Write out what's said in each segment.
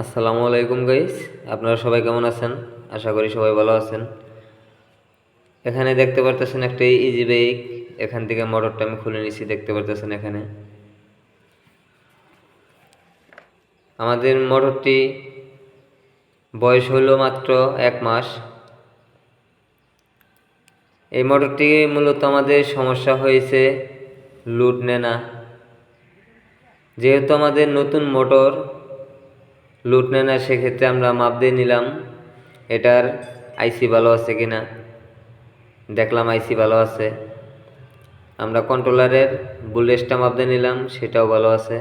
আসসালামু আলাইকুম গাইস আপনারা সবাই কেমন আছেন? আশা করি সবাই ভালো আছেন। এখানে দেখতে পারতেছেন একটা ইজি বাইক এখান থেকে মোটরটা আমি খুলে নিছি, দেখতে পারতেছেন এখানে। আমাদের মোটরটি বয়স হলো মাত্র এক মাস। এই মোটরটি মূলত আমাদের সমস্যা হয়েছে লুট নেনা। যেহেতু আমাদের নতুন মোটর লুট নেয় না, সেক্ষেত্রে আমরা মাপ দিয়ে নিলাম এটার আইসি ভালো আছে কিনা। দেখলাম আইসি ভালো আছে। আমরা কন্ট্রোলারের বুলেটটা মাপ দিয়ে নিলাম, সেটাও ভালো আছে।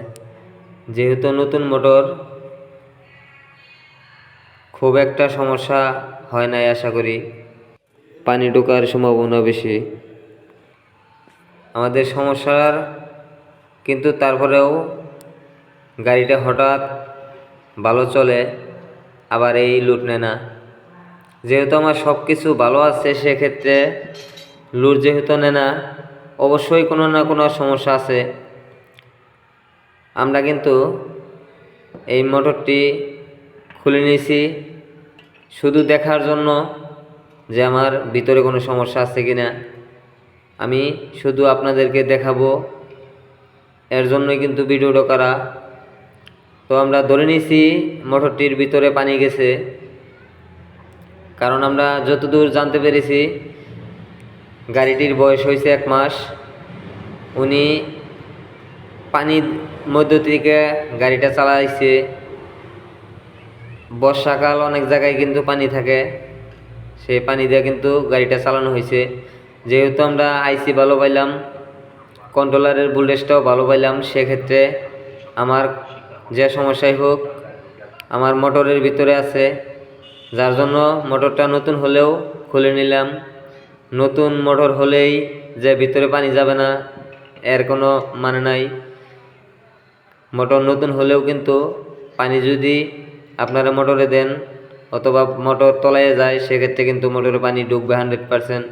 যেহেতু নতুন মোটর খুব একটা সমস্যা হয় নাই আশা করি। পানি ঢোকার সম্ভাবনা বেশি। আমাদের সমস্যার কিন্তু তারপরেও গাড়িটা হঠাৎ ভালো চলে, আবার এই লুট নেয় না। যেহেতু আমার সব কিছু ভালো আছে, সেক্ষেত্রে লুট যেহেতু নেয় না, অবশ্যই কোনো না কোনো সমস্যা আছে। আমরা কিন্তু এই মোটরটি খুলে নিয়েছি শুধু দেখার জন্য যে আমার ভিতরে কোনো সমস্যা আছে কি না আমি শুধু আপনাদেরকে দেখাবো, এর জন্যই কিন্তু ভিডিওটা করা। তো আমরা ধরে নিয়েছি মোটরটির ভিতরে পানি গেছে। কারণ আমরা যতদূর জানতে পেরেছি, গাড়িটির বয়স হয়েছে এক মাস। উনি পানির মধ্য থেকে গাড়িটা চালাইছে। বর্ষাকাল অনেক জায়গায় কিন্তু পানি থাকে। সেই পানি দিয়ে কিন্তু গাড়িটা চালানো হয়েছে। যেহেতু আমরা আইসি ভালো পাইলাম, কন্ট্রোলারের ভোল্টেজটাও ভালো পাইলাম, সেক্ষেত্রে আমার যে সমস্যাই হোক, আমার মোটরের ভিতরে আছে। যার জন্য মোটরটা নতুন হলেও খুলে নিলাম। নতুন মোটর হলেই যে ভিতরে পানি যাবে না, এর কোনো মানে নাই। মোটর নতুন হলেও কিন্তু পানি যদি আপনারা মোটরে দেন অথবা মোটর তলায় যায়, সেক্ষেত্রে কিন্তু মোটরে পানি ঢুকবে হান্ড্রেড পারসেন্ট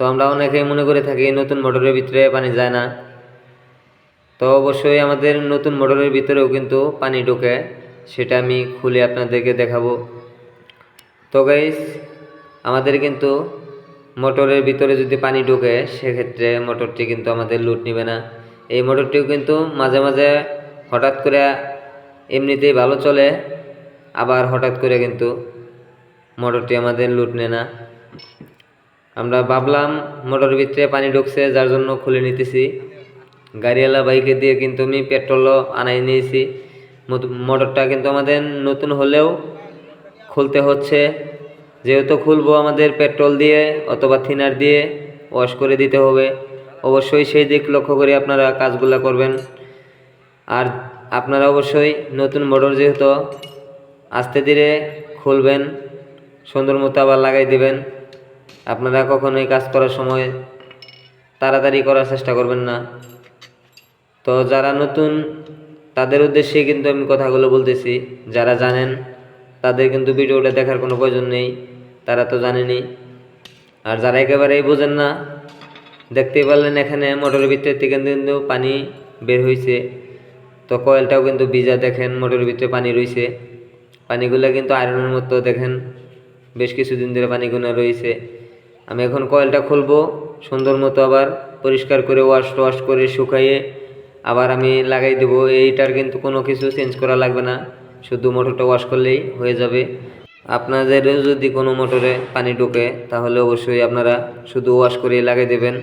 তো আমরা অনেকেই মনে করে থাকি, নতুন মোটরের ভিতরে পানি যায় না। তো অবশ্যই আমাদের নতুন মোটরের ভিতরেও কিন্তু পানি ঢোকে, সেটা আমি খুলে আপনাদেরকে দেখাবো। তো গাইস আমাদের কিন্তু মোটরের ভিতরে যদি পানি ঢোকে, সেক্ষেত্রে মোটরটি কিন্তু আমাদের লুট নেবে না। এই মোটরটিও কিন্তু মাঝে মাঝে হঠাৎ করে এমনিতেই ভালো চলে, আবার হঠাৎ করে কিন্তু মোটরটি আমাদের লুট নেয় না। আমরা ভাবলাম মোটরের ভিতরে পানি ঢুকছে, যার জন্য খুলে নিতেছি। গাড়িওয়ালা বাইকে দিয়ে কিন্তু আমি পেট্রোলও আনাই নিয়েছি। মোটরটা কিন্তু আমাদের নতুন হলেও খুলতে হচ্ছে। যেহেতু খুলবো আমাদের পেট্রোল দিয়ে অথবা থিনার দিয়ে ওয়াশ করে দিতে হবে। অবশ্যই সেই দিক লক্ষ্য করে আপনারা কাজগুলো করবেন। আর আপনারা অবশ্যই নতুন মোটর যেহেতু আস্তে ধীরে খুলবেন, সুন্দর মতো আবার লাগাই দেবেন, আপনারা কখনোই কাজ করার সময় তাড়াতাড়ি করার চেষ্টা করবেন না। তো যারা নতুন, তাদের উদ্দেশ্যে কিন্তু আমি কথাগুলো বলতেছি। যারা জানেন, তাদের কিন্তু ভিডিওটা দেখার কোনো প্রয়োজন নেই। তারা তো জানেনি। আর যারা একেবারেই বোঝেন না, দেখতেই পারলেন এখানে মোটরের ভিতর থেকে কিন্তু পানি বের হয়েছে তো কয়েলটাও কিন্তু ভিজা, দেখেন মোটরের ভিতরে পানি রয়েছে পানিগুলো কিন্তু আয়রনের মতো, দেখেন বেশ কিছুদিন ধরে পানিগুলো রয়েছে আমি এখন কয়েলটা খুলবো, সুন্দর মতো আবার পরিষ্কার করে ওয়াশ টোয়াশ করে শুকাইয়ে আবার আমি লাগাই দেবো, এইটার কিন্তু কোনো কিছু চেঞ্জ করা লাগবে না। শুধু মোটরটা ওয়াশ করলেই হয়ে যাবে। আপনাদের যদি কোনো মোটরে পানি ঢোকে, তাহলে অবশ্যই আপনারা শুধু ওয়াশ করে লাগাই দেবেন,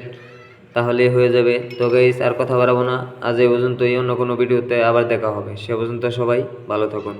তাহলে হয়ে যাবে। তো গাইস আর কথা বাড়াবো না। আজ এই পর্যন্তই, অন্য কোনো ভিডিওতে আবার দেখা হবে। সে পর্যন্ত সবাই ভালো থাকুন।